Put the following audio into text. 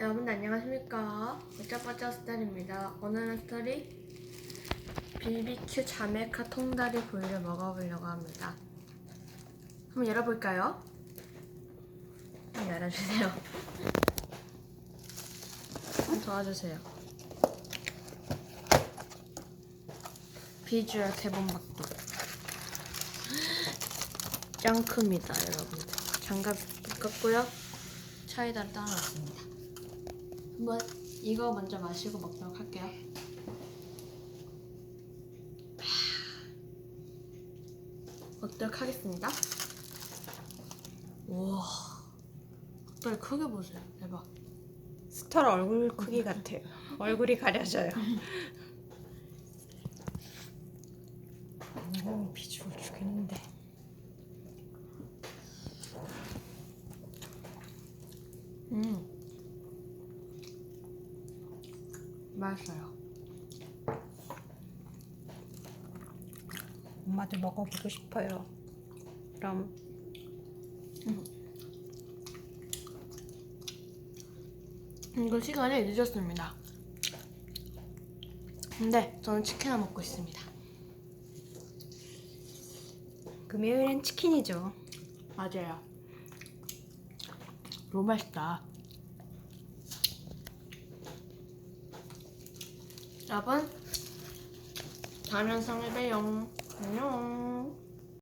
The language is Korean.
여러분들 안녕하십니까? 버짜버짜 스타일입니다. 오늘은 스토리 BBQ 자메카 통다리 구이를 먹어보려고 합니다. 한번 열어볼까요? 한번 열어주세요. 한번 도와주세요. 비주얼 개봉박도 짱 큽니다 여러분. 장갑 꼈고요. 차에다 따라왔습니다 한번 이거 먼저 마시고 먹도록 할게요. 먹도록 하겠습니다. 우와, 닭다리 크게 보세요. 대박. 스털 얼굴 크기 같아요. 얼굴이 가려져요. 오, 비주얼 죽이는데. 음, 맛있어요. 엄마도 먹어보고 싶어요. 그럼 이거 시간이 늦었습니다. 근데 저는 치킨을 먹고 있습니다. 금요일엔 치킨이죠. 맞아요. 너무 맛있다. 여러분, 다음 영상에 봬요. 안녕.